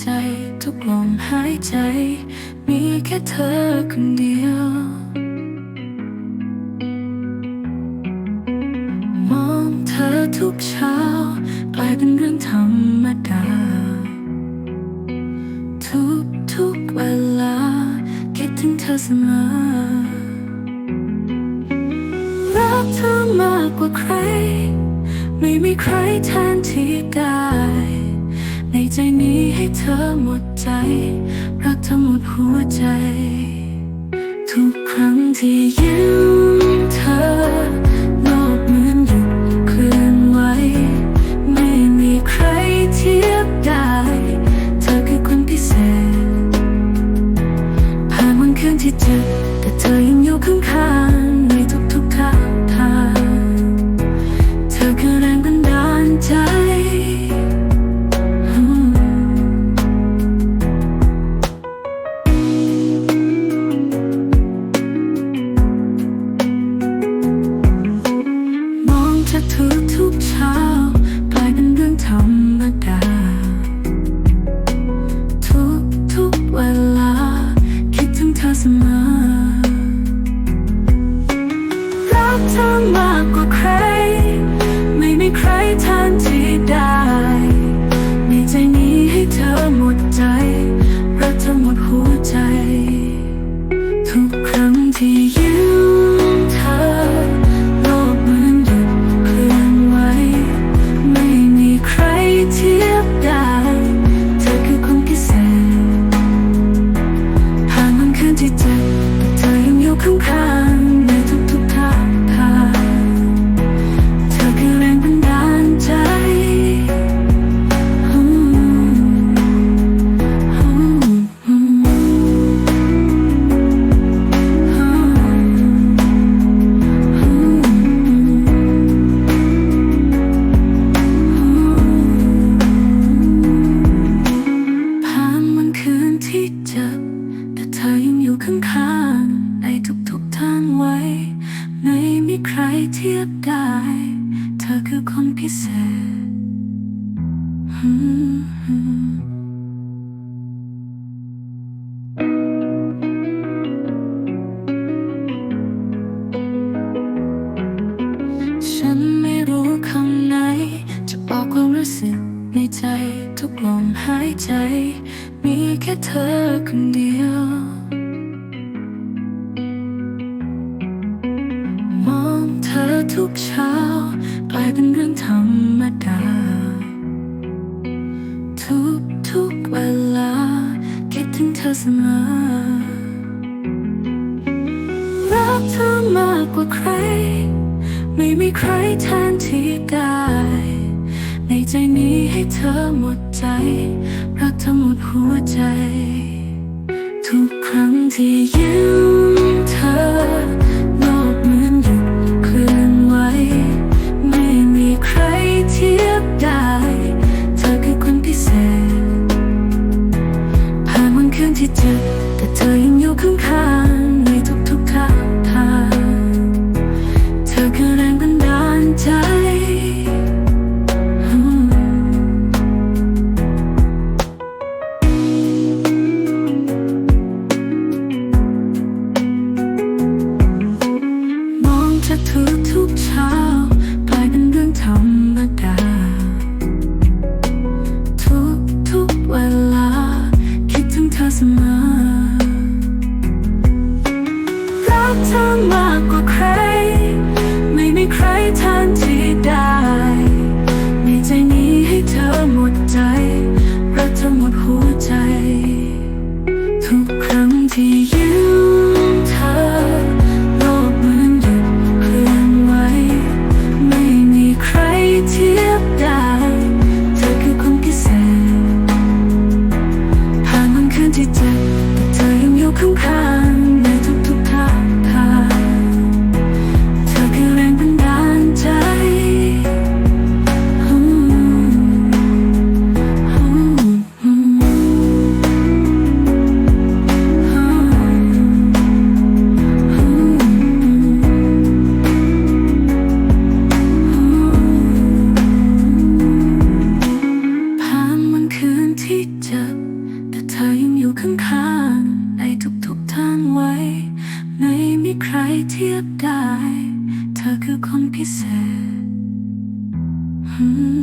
ใจ ทุกลมหายใจ มีแค่เธอคนเดียว มองเธอทุกเช้ากลายเป็นเรื่องธรรมดา ทุกทุกเวลา คิดถึงเธอเสมอ รักเธอมากกว่าใคร ไม่มีใครแทนที่ได้ ในใจนี้ให้เธอหมดใจรักเธอหมดหัวใจ ทุกครั้งที่ยิ้ม time ทุกเช้ากลายเป็นเรื่องธรรมดา ทุกทุกเวลา คิดถึงเธอเสมอ รักเธอมากกว่าใคร ไม่มีใครแทนที่ได้ ในใจนี้ให้เธอหมดใจ รักเธอหมดหัวใจ ทุกครั้งที่ยิ้ม to you. ที่เจ็แต่เธอยังอยู่ข้างๆในทุกๆทางไว้ ไม่มีใครเทียบได้ เธอคือคนพิเศษ Hmm.